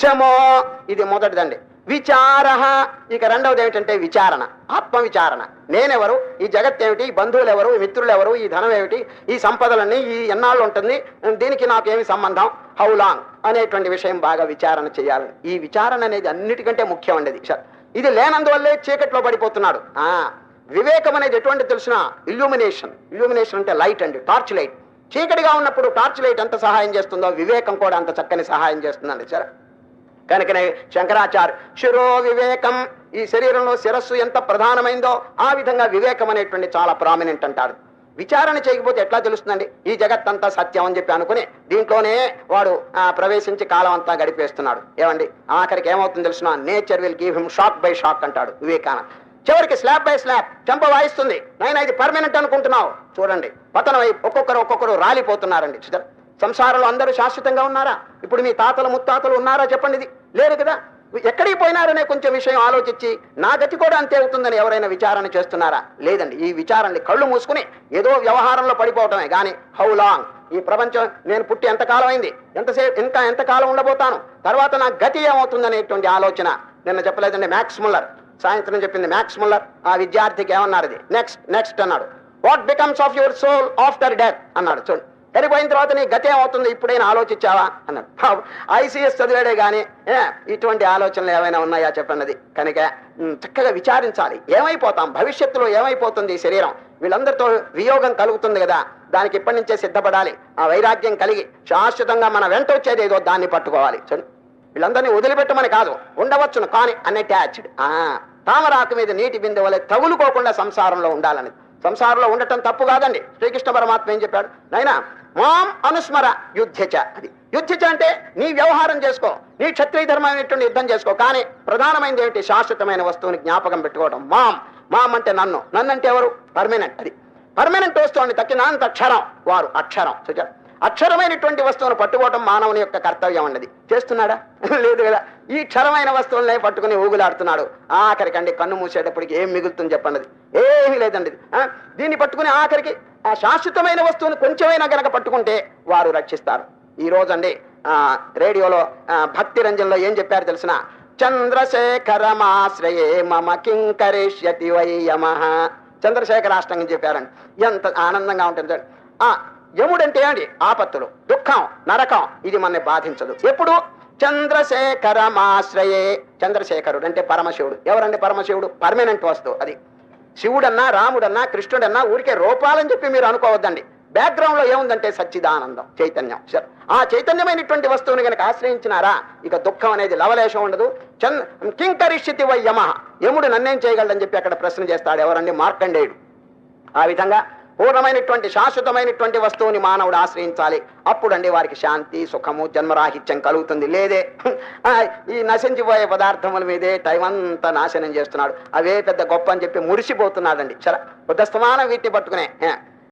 శమో ఇది మొదటిదండి. విచార. ఇక రెండవది ఏమిటంటే విచారణ. ఆత్మ విచారణ నేనెవరు? ఈ జగత్ ఏమిటి బంధువులు ఎవరు ఈ మిత్రులు ఎవరు ఈ ధనం ఏమిటి ఈ సంపదలన్నీ ఈ ఎన్నాళ్ళు ఉంటుంది. దీనికి నాకు ఏమి సంబంధం? How long? అనేటువంటి విషయం బాగా విచారణ చేయాలని. ఈ విచారణ అనేది అన్నిటికంటే ముఖ్యం అండి ఇది. లేనందువల్లే చీకట్లో పడిపోతున్నాడు. వివేకం అనేది ఎటువంటి తెలిసిన ఇల్యూమినేషన్. ఇల్యూమినేషన్ అంటే లైట్ అండి టార్చ్ లైట్. చీకటిగా ఉన్నప్పుడు టార్చ్ లైట్ ఎంత సహాయం చేస్తుందో వివేకం కూడా అంత చక్కని సహాయం చేస్తుందండి సరే. కనుకనే శంకరాచార్య శిరో వివేకం ఈ శరీరంలో శిరస్సు ఎంత ప్రధానమైందో ఆ విధంగా వివేకం అనేటువంటి చాలా ప్రామినెంట్ అంటారు. విచారణ చేయకపోతే ఎట్లా తెలుస్తుందండి? ఈ జగత్తంతా సత్యం అని చెప్పి అనుకుని దీంట్లోనే వాడు ఆ, ప్రవేశించి కాలం అంతా గడిపేస్తున్నాడు. ఏమండి? ఆఖరికి ఏమవుతుంది తెలుసిన nature will give him shock by shock అంటాడు వివేకానంద. చివరికి స్లాబ్ బై స్లాబ్ చెంప వాయిస్తుంది. నైనా ఇది పర్మనెంట్ అనుకుంటున్నావు. చూడండి. పతనమై ఒక్కొక్కరు ఒక్కొక్కరు రాలిపోతున్నారండి. సంసారంలో అందరూ శాశ్వతంగా ఉన్నారా? ఇప్పుడు మీ తాతలు ముత్తాతలు ఉన్నారా చెప్పండి ఇది? లేరు కదా? ఎక్కడికి పోయినారనే కొంచెం విషయం ఆలోచించి నా గతి కూడా అంతే అవుతుందని ఎవరైనా విచారణ చేస్తున్నారా? లేదండి ఈ విచారణని కళ్ళు మూసుకుని ఏదో వ్యవహారంలో పడిపోవటమే. కానీ హౌ లాంగ్ ఈ ప్రపంచం నేను పుట్టి ఎంతకాలం అయింది? ఎంతసేపు ఇంకా ఎంతకాలం ఉండబోతాను? తర్వాత నా గతి ఏమవుతుందనేటువంటి ఆలోచన నిన్న చెప్పలేదండి మ్యాక్స్ ముల్లర్. సాయంత్రం చెప్పింది మ్యాక్స్ ముల్లర్. ఆ విద్యార్థికి ఏమన్నారు ఇది నెక్స్ట్ నెక్స్ట్ అన్నాడు. What becomes of your soul after death అన్నాడు. చూడండి. వెళ్ళిపోయిన తర్వాత నీ గతి ఏమవుతుంది? ఇప్పుడైనా ఆలోచించావా? అన్నాడు. ఐసీఎస్ చదివాడే కానీ ఇటువంటి ఆలోచనలు ఏమైనా ఉన్నాయా చెప్పన్నది? కనుక చక్కగా విచారించాలి. ఏమైపోతాం? భవిష్యత్తులో ఏమైపోతుంది ఈ శరీరం? వీళ్ళందరితో వియోగం కలుగుతుంది కదా? దానికి ఇప్పటి నుంచే సిద్ధపడాలి. ఆ వైరాగ్యం కలిగి శాశ్వతంగా మన వెంట వచ్చేది ఏదో దాన్ని పట్టుకోవాలి. చూడండి వీళ్ళందరినీ వదిలిపెట్టమని కాదు ఉండవచ్చును కానీ అన్అటాచ్డ్ తామరాకు మీద నీటి బిందు వలె తగులుకోకుండా సంసారంలో ఉండాలని సంసారంలో ఉండటం తప్పు కాదండి. శ్రీకృష్ణ పరమాత్మ ఏం చెప్పాడు? నైనా మాం అనుస్మర యుద్ధచ అది. యుద్ధచ అంటే నీ వ్యవహారం చేసుకో నీ క్షత్రియ ధర్మమైనటువంటి యుద్ధం చేసుకో. కానీ ప్రధానమైనది ఏమిటి? శాశ్వతమైన వస్తువుని జ్ఞాపకం పెట్టుకోవడం మాం మాం అంటే నన్ను. నన్ను అంటే ఎవరు? పర్మనెంట్. అది. పర్మనెంట్ వస్తువుని తక్కినంత అక్షరం వారు అక్షరం. చూచారు అక్షరమైనటువంటి వస్తువును పట్టుకోవటం మానవుని యొక్క కర్తవ్యం అన్నది. చేస్తున్నాడా? లేదు కదా. ఈ క్షరమైన వస్తువులనే పట్టుకుని ఊగులాడుతున్నాడు. ఆఖరికండి కన్ను మూసేటప్పటికి ఏం మిగులుతుంది చెప్పన్నది ఏమీ లేదండి దీన్ని పట్టుకుని ఆఖరికి ఆ శాశ్వతమైన వస్తువును కొంచెమైనా గనక పట్టుకుంటే వారు రక్షిస్తారు. ఈ రోజండి ఆ, రేడియోలో భక్తి రంజన్లో ఏం చెప్పారు తెలిసిన? చంద్రశేఖరమాశ్రయే మమ కింకరిష్యతి వై యమ. చంద్రశేఖర అష్టంగం చెప్పారండి. ఎంత ఆనందంగా ఉంటుంది చూడండి. యముడంటే అండి ఆపత్తులు దుఃఖం నరకం ఇది మనని బాధించదు. ఎప్పుడు? చంద్రశేఖరమాశ్రయే. చంద్రశేఖరుడు అంటే పరమశివుడు. ఎవరండి పరమశివుడు? పర్మనెంట్ వస్తువు అది. శివుడన్నా రాముడన్నా కృష్ణుడన్నా ఊరికే రూపాలని చెప్పి మీరు అనుకోవద్దండి. బ్యాక్గ్రౌండ్లో ఏముందంటే సచ్చిదానందం చైతన్యం. సరే. ఆ చైతన్యమైనటువంటి వస్తువుని కనుక ఆశ్రయించినారా ఇక దుఃఖం అనేది లవలేశం ఉండదు. చంద్ కింకరిష్యతి వై యమ. యముడు నన్నేం చేయగలడని చెప్పి అక్కడ ప్రశ్న చేస్తాడు. ఎవరండి? మార్కండేయుడు. ఆ విధంగా పూర్ణమైనటువంటి శాశ్వతమైనటువంటి వస్తువుని మానవుడు ఆశ్రయించాలి. అప్పుడండి వారికి శాంతి సుఖము జన్మరాహిత్యం కలుగుతుంది. లేదే ఈ నశించిపోయే పదార్థముల మీదే టైం అంతా నాశనం చేస్తున్నాడు. అవే పెద్ద గొప్ప అని చెప్పి మురిసిపోతున్నాడండి. చర బుద్ధస్తమానం వీటిని పట్టుకునే